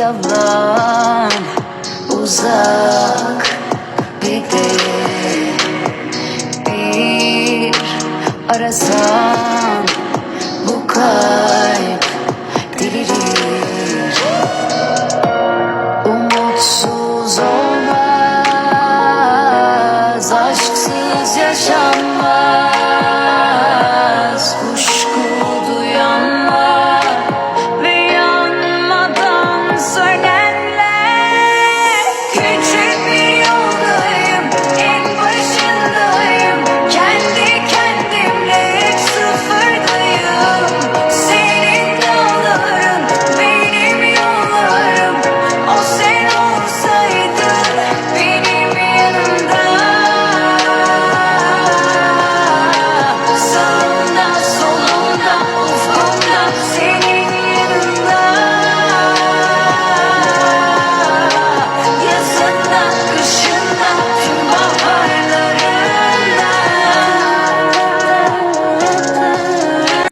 yalan Uzak bir de Bir arasan bu kalp delirir Umutsuz olmaz Aşksız yaşanmaz.